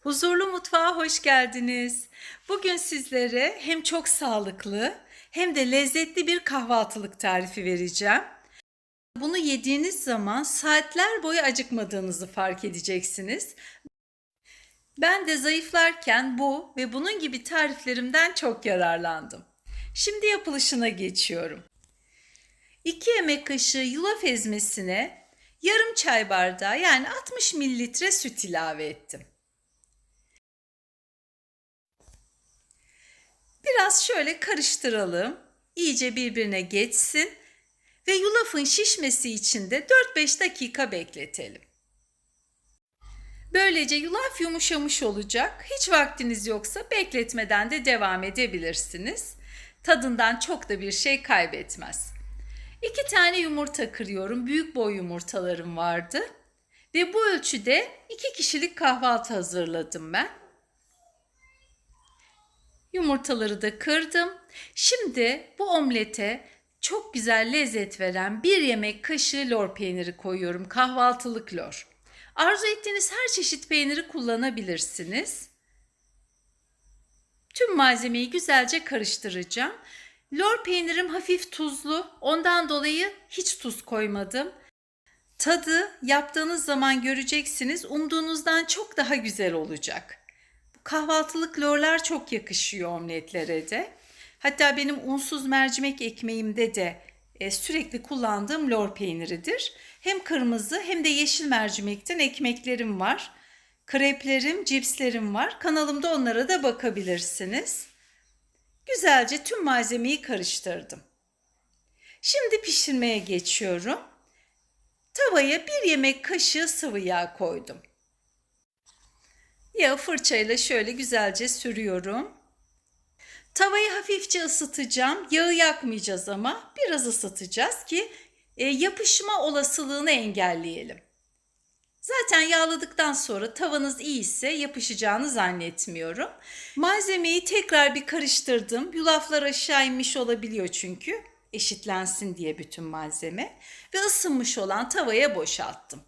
Huzurlu mutfağa hoş geldiniz. Bugün sizlere hem çok sağlıklı hem de lezzetli bir kahvaltılık tarifi vereceğim. Bunu yediğiniz zaman saatler boyu acıkmadığınızı fark edeceksiniz. Ben de zayıflarken bu ve bunun gibi tariflerimden çok yararlandım. Şimdi yapılışına geçiyorum. 2 yemek kaşığı yulaf ezmesine yarım çay bardağı yani 60 mililitre süt ilave ettim. Biraz şöyle karıştıralım. İyice birbirine geçsin ve yulafın şişmesi için de 4-5 dakika bekletelim. Böylece yulaf yumuşamış olacak. Hiç vaktiniz yoksa bekletmeden de devam edebilirsiniz. Tadından çok da bir şey kaybetmez. İki tane yumurta kırıyorum. Büyük boy yumurtalarım vardı. Ve bu ölçüde iki kişilik kahvaltı hazırladım ben. Yumurtaları da kırdım. Şimdi bu omlete çok güzel lezzet veren bir yemek kaşığı lor peyniri koyuyorum. Kahvaltılık lor. Arzu ettiğiniz her çeşit peyniri kullanabilirsiniz. Tüm malzemeyi güzelce karıştıracağım. Lor peynirim hafif tuzlu. Ondan dolayı hiç tuz koymadım. Tadı yaptığınız zaman göreceksiniz. Umduğunuzdan çok daha güzel olacak. Kahvaltılık lorlar çok yakışıyor omletlere de. Hatta benim unsuz mercimek ekmeğimde de e, sürekli kullandığım lor peyniridir. Hem kırmızı hem de yeşil mercimekten ekmeklerim var. Kreplerim, cipslerim var. Kanalımda onlara da bakabilirsiniz. Güzelce tüm malzemeyi karıştırdım. Şimdi pişirmeye geçiyorum. Tavaya bir yemek kaşığı sıvı yağ koydum. Yağı fırçayla şöyle güzelce sürüyorum. Tavayı hafifçe ısıtacağım. Yağı yakmayacağız ama biraz ısıtacağız ki e, yapışma olasılığını engelleyelim. Zaten yağladıktan sonra tavanız iyi ise yapışacağını zannetmiyorum. Malzemeyi tekrar bir karıştırdım. Yulaflar aşağı inmiş olabiliyor çünkü. Eşitlensin diye bütün malzeme. Ve ısınmış olan tavaya boşalttım.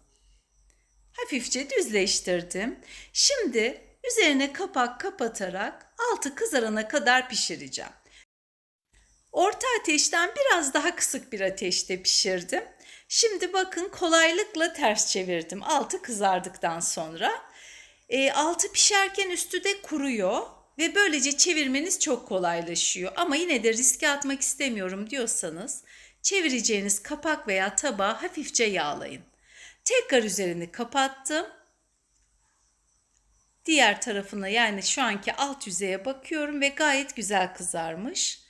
Hafifçe düzleştirdim. Şimdi üzerine kapak kapatarak altı kızarana kadar pişireceğim. Orta ateşten biraz daha kısık bir ateşte pişirdim. Şimdi bakın kolaylıkla ters çevirdim altı kızardıktan sonra. E, altı pişerken üstü de kuruyor ve böylece çevirmeniz çok kolaylaşıyor. Ama yine de riske atmak istemiyorum diyorsanız çevireceğiniz kapak veya tabağı hafifçe yağlayın. Tekrar üzerini kapattım. Diğer tarafına yani şu anki alt yüzeye bakıyorum ve gayet güzel kızarmış.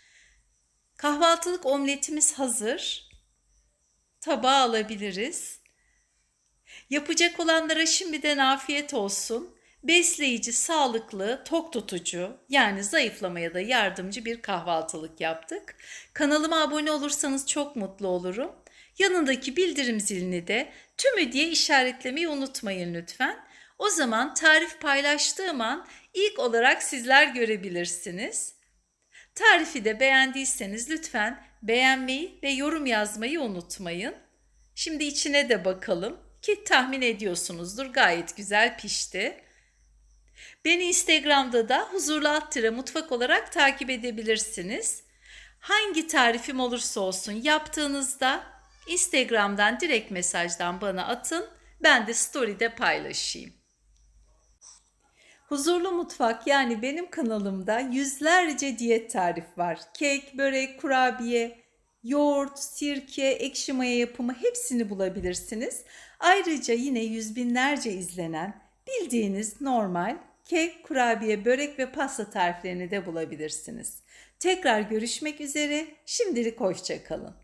Kahvaltılık omletimiz hazır. Tabağa alabiliriz. Yapacak olanlara şimdiden afiyet olsun. Besleyici, sağlıklı, tok tutucu yani zayıflamaya da yardımcı bir kahvaltılık yaptık. Kanalıma abone olursanız çok mutlu olurum. Yanındaki bildirim zilini de tümü diye işaretlemeyi unutmayın lütfen. O zaman tarif paylaştığım an ilk olarak sizler görebilirsiniz. Tarifi de beğendiyseniz lütfen beğenmeyi ve yorum yazmayı unutmayın. Şimdi içine de bakalım ki tahmin ediyorsunuzdur gayet güzel pişti. Beni Instagram'da da huzurlu alt mutfak olarak takip edebilirsiniz. Hangi tarifim olursa olsun yaptığınızda Instagram'dan direkt mesajdan bana atın. Ben de story'de paylaşayım. Huzurlu Mutfak yani benim kanalımda yüzlerce diyet tarif var. Kek, börek, kurabiye, yoğurt, sirke, ekşi maya yapımı hepsini bulabilirsiniz. Ayrıca yine yüz binlerce izlenen bildiğiniz normal kek, kurabiye, börek ve pasta tariflerini de bulabilirsiniz. Tekrar görüşmek üzere. Şimdilik hoşçakalın.